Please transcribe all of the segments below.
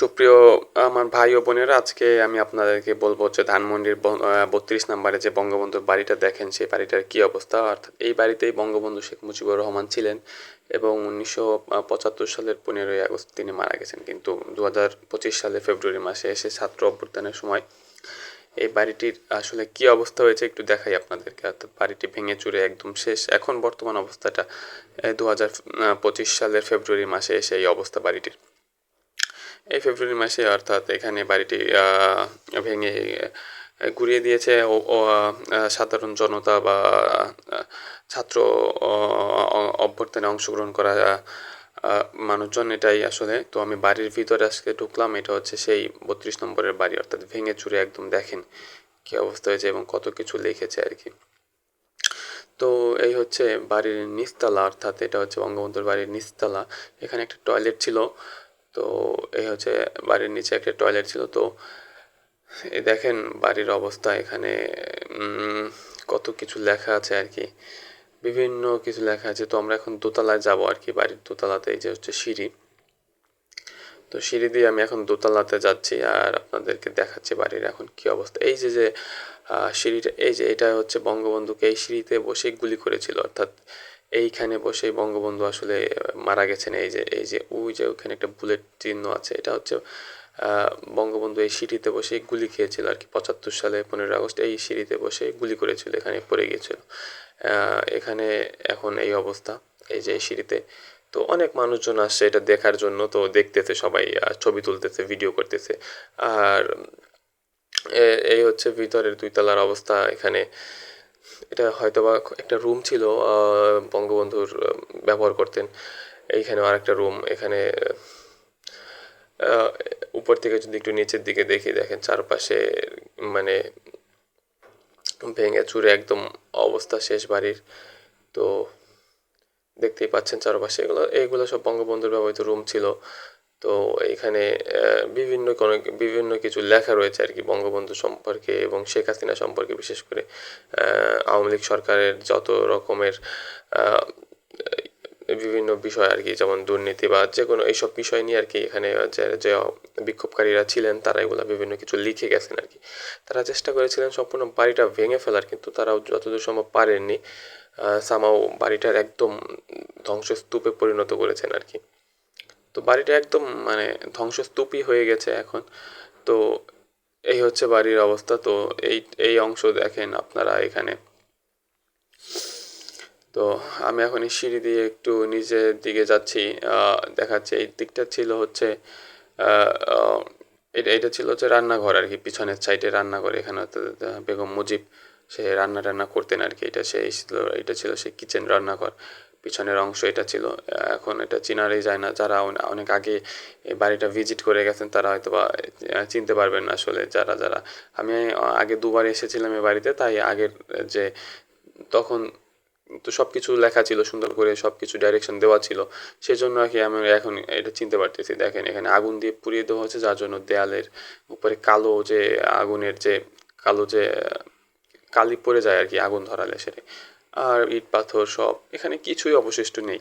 সুপ্রিয় আমার ভাই ও বোনেরা, আজকে আমি আপনাদেরকে বলব হচ্ছে ধানমন্ডির বত্রিশ নম্বরে যে বঙ্গবন্ধুর বাড়িটা দেখেন, সেই বাড়িটার কি অবস্থা। অর্থাৎ এই বাড়িতেই বঙ্গবন্ধু শেখ মুজিবুর রহমান ছিলেন এবং উনিশশো পঁচাত্তর সালের পনেরোই আগস্ট তিনি মারা গেছেন। কিন্তু দু হাজার পঁচিশ সালে ফেব্রুয়ারি মাসে এসে ছাত্র অভ্যুত্থানের সময় এই বাড়িটির আসলে কি অবস্থা হয়েছে একটু দেখাই আপনাদেরকে। অর্থাৎ বাড়িটি ভেঙে চুরে একদম শেষ। এখন বর্তমান অবস্থাটা দু হাজার পঁচিশ সালের ফেব্রুয়ারি মাসে এসে এই অবস্থা বাড়িটির। এই ফেব্রুয়ারি মাসে অর্থাৎ এখানে বাড়িটি ভেঙে ঘুরিয়ে দিয়েছে। সাধারণ জনতা বা ছাত্র অভ্যর্থনে অংশগ্রহণ করা মানুষজন এটাই আসলে। তো আমি বাড়ির ভিতরে আজকে ঢুকলাম, এটা হচ্ছে সেই বত্রিশ নম্বরের বাড়ি, অর্থাৎ ভেঙে চুরে একদম দেখেন কী অবস্থা হয়েছে এবং কত কিছু লিখেছে আর কি। তো এই হচ্ছে বাড়ির নিচতলা, অর্থাৎ এটা হচ্ছে বঙ্গবন্ধুর বাড়ির নিচতলা। এখানে একটা টয়লেট ছিল তো এই হচ্ছে বাড়ির নিচে একটা টয়লেট ছিল, তো এই দেখেন বাড়ির অবস্থা এখানে কত কিছু লেখা আছে আর কি। বিভিন্ন কিছু লেখা আছে, তো আমরা এখন দোতলায় যাব আর কি, বাড়ির দোতলাতে, এই যে হচ্ছে সিঁড়ি। তো সিঁড়ি দিয়ে আমি এখন দোতলাতে যাচ্ছি আর আপনাদেরকে দেখাচ্ছি বাড়ির এখন কি অবস্থা। এই যে যে সিঁড়িটা, এই যে, এটা হচ্ছে বঙ্গবন্ধুকে এই সিঁড়িতে বসে গুলি করেছিল, অর্থাৎ এইখানে বসে বঙ্গবন্ধু আসলে মারা গেছেন। এই যে এই যে, ওই যে ওখানে একটা বুলেট চিহ্ন আছে, এটা হচ্ছে বঙ্গবন্ধু এই সিঁড়িতে বসে গুলি খেয়েছিল আর কি, পঁচাত্তর সালে পনেরোই আগস্ট এই সিঁড়িতে বসে গুলি করেছিল, এখানে পড়ে গিয়েছিল। এখানে এখন এই অবস্থা, এই যে সিঁড়িতে। তো অনেক মানুষজন আসছে এটা দেখার জন্য, তো দেখতেছে সবাই ছবি তুলতেছে, ভিডিও করতেছে। আর এই হচ্ছে ভিতরের দুই তলার অবস্থা, এখানে। এটা হয়তো বা একটা রুম ছিল ব্যবহার করতেন। এইখানেও আরেকটা রুম এখানে উপর থেকে যদি একটু নিচের দিকে দেখি, দেখেন চারপাশে মানে ভেঙে চুরে একদম অবস্থা শেষ বাড়ির। তো দেখতেই পাচ্ছেন চারপাশে এগুলো এগুলো সব বঙ্গবন্ধুর ব্যবহৃত রুম ছিল। তো এইখানে বিভিন্ন কোনো, বিভিন্ন কিছু লেখা রয়েছে আর কি বঙ্গবন্ধু সম্পর্কে এবং শেখ হাসিনা সম্পর্কে বিশেষ করে। আওয়ামী লীগ সরকারের যত রকমের বিভিন্ন বিষয় আর কি, যেমন দুর্নীতি বা যে কোনো এইসব বিষয় নিয়ে আর কি এখানে যে বিক্ষোভকারীরা ছিলেন, তারা এগুলো বিভিন্ন কিছু লিখে গেছেন আর কি। তারা চেষ্টা করেছিলেন সম্পূর্ণ বাড়িটা ভেঙে ফেলার, কিন্তু তারাও যতদূর সম্ভব পারেননি। সামাও বাড়িটার একদম ধ্বংসস্তূপে পরিণত করেছেন আর কি। তো বাড়িটা একদম মানে ধ্বংসস্তূপই হয়ে গেছে এখন। তো এই হচ্ছে বাড়ির অবস্থা। তো এই এই অংশ দেখেন আপনারা এখানে। তো আমি এখন এই সিঁড়ি দিয়ে একটু নিচের দিকে যাচ্ছি। দেখাচ্ছে এই দিকটা ছিল হচ্ছে এটা এটা ছিল হচ্ছে রান্নাঘর আর কি, পিছনের সাইডে রান্নাঘর। এখানে বেগম মুজিব, সে রান্না টান্না করতেন আর কি। এটা সেই ছিল এটা ছিল সেই কিচেন রান্নাঘর। পিছনের অংশ এটা ছিল। এখন এটা চিনারই যায় না। যারা অনেক আগে এই বাড়িটা ভিজিট করে গেছেন, তারা হয়তো বা চিনতে পারবেন না আসলে যারা যারা। আমি আগে দুবার এসেছিলাম এই বাড়িতে, তাই আগের যে, তখন তো সব কিছু লেখা ছিল, সুন্দর করে সব কিছু ডাইরেকশন দেওয়া ছিল। সেজন্য আর কি আমি এখন এটা চিনতে পারতেছি। দেখেন, এখানে আগুন দিয়ে পুড়িয়ে দেওয়া হচ্ছে যার জন্য দেয়ালের উপরে কালো যে আগুনের যে, কালো যে, কালি পড়ে যায় আর কি আগুন ধরালে সেটা। আর ইট পাথর সব, এখানে কিছুই অবশিষ্ট নেই।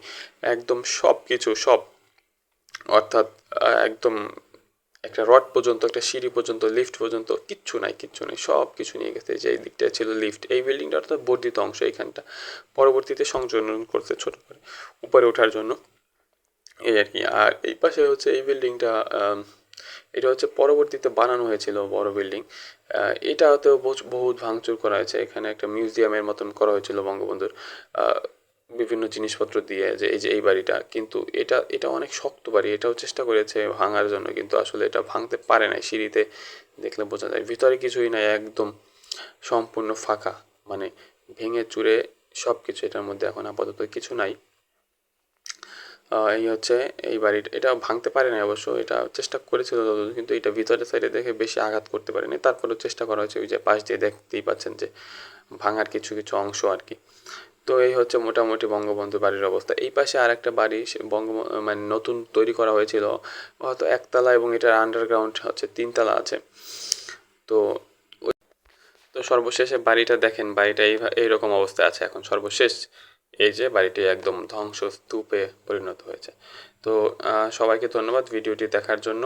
একদম সব কিছু সব, অর্থাৎ একদম একটা রড পর্যন্ত, একটা সিঁড়ি পর্যন্ত লিফট পর্যন্ত, কিচ্ছু নাই কিচ্ছু নাই সব কিছু নিয়ে গেছে, যে এই দিকটা ছিল লিফট এই বিল্ডিংটা অর্থাৎ বর্ধিত অংশ এইখানটা পরবর্তীতে সংযোজন করছে ছোট করে, উপরে ওঠার জন্য। এই আর কি, আর এই পাশে হচ্ছে এই বিল্ডিংটা এটা হচ্ছে পরবর্তীতে বানানো হয়েছিল বড় বিল্ডিং। এটাতেও বহুত ভাঙচুর করা হয়েছে, এখানে একটা মিউজিয়ামের মতন করা হয়েছিল বঙ্গবন্ধুর। বিভিন্ন জিনিসপত্র দিয়ে যে এই যে এই বাড়িটা, কিন্তু এটা এটা অনেক শক্ত বাড়ি, এটাও চেষ্টা করেছে ভাঙার জন্য, কিন্তু আসলে এটা ভাঙতে পারে নাই সিঁড়িতে, দেখলে বোঝা যায়। ভিতরে কিছুই নাই, একদম সম্পূর্ণ ফাঁকা মানে ভেঙে চুরে সব কিছু এটার মধ্যে এখন আপাতত কিছু নাই। এই হচ্ছে এই বাড়িটা, এটা ভাঙতে পারে না অবশ্য, এটা চেষ্টা করেছিল কিন্তু এটা ভিতরের সাইডে দেখে বেশি আঘাত করতে পারেনি। তারপরেও চেষ্টা করা হয়েছে, ওই যে পাশ দিয়ে দেখতেই পাচ্ছেন যে ভাঙার কিছু কিছু অংশ আর কি। তো এই হচ্ছে মোটামুটি বঙ্গবন্ধু বাড়ির অবস্থা। এই পাশে আর একটা বাড়ি বঙ্গ মানে নতুন তৈরি করা হয়েছিল। হয়তো একতলা এবং এটার আন্ডারগ্রাউন্ড হচ্ছে তিনতলা আছে। তো তো সর্বশেষে বাড়িটা দেখেন, বাড়িটা এই এইরকম অবস্থায় আছে এখন। সর্বশেষ এই যে বাড়িটি একদম ধ্বংসস্তূপে পরিণত হয়েছে। তো সবাইকে ধন্যবাদ ভিডিওটি দেখার জন্য।